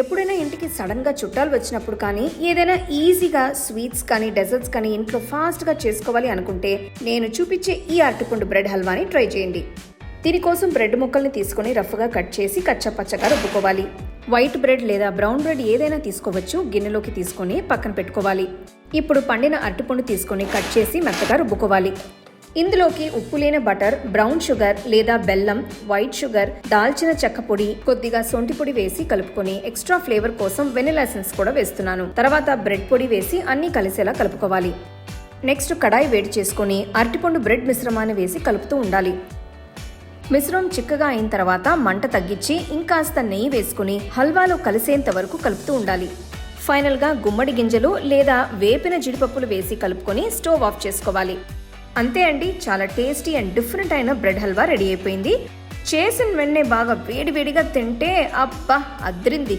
ఎప్పుడైనా ఇంటికి సడన్గా చుట్టాలు వచ్చినప్పుడు కానీ ఏదైనా ఈజీగా స్వీట్స్ కానీ డెజర్ట్స్ కానీ ఇంట్లో ఫాస్ట్గా చేసుకోవాలి అనుకుంటే నేను చూపించే ఈ అరటిపండు బ్రెడ్ హల్వాని ట్రై చేయండి. దీనికోసం బ్రెడ్ ముక్కల్ని తీసుకొని రఫ్గా కట్ చేసి కచ్చపచ్చగా రుబ్బుకోవాలి. వైట్ బ్రెడ్ లేదా బ్రౌన్ బ్రెడ్ ఏదైనా తీసుకోవచ్చు గిన్నెలోకి తీసుకొని పక్కన పెట్టుకోవాలి. ఇప్పుడు పండిన అరటిపండు తీసుకొని కట్ చేసి మెత్తగా రుబ్బుకోవాలి. ఇందులోకి ఉప్పు లేని బటర్ బ్రౌన్ షుగర్ లేదా బెల్లం వైట్ షుగర్ దాల్చిన చెక్క పొడి కొద్దిగా సొంటి పొడి వేసి కలుపుకొని ఎక్స్ట్రా ఫ్లేవర్ కోసం వెనిలా ఎసెన్స్ కూడా వేస్తున్నాను. తర్వాత బ్రెడ్ పొడి వేసి అన్నీ కలిసేలా కలుపుకోవాలి. నెక్స్ట్ కడాయి వేడి చేసుకొని అరటిపండు బ్రెడ్ మిశ్రమాన్ని వేసి కలుపుతూ ఉండాలి. మిశ్రమం చిక్కగా అయిన తర్వాత మంట తగ్గించి ఇంకాస్త నెయ్యి వేసుకుని హల్వాలో కలిసేంత వరకు కలుపుతూ ఉండాలి. ఫైనల్గా గుమ్మడి గింజలు లేదా వేపిన జీడిపప్పులు వేసి కలుపుకొని స్టవ్ ఆఫ్ చేసుకోవాలి. అంతే అండి చాలా టేస్టీ అండ్ డిఫరెంట్ అయిన బ్రెడ్ హల్వా రెడీ అయిపోయింది. చేసిన వెంటనే బాగా వేడివేడిగా తింటే అబ్బా అద్రింది.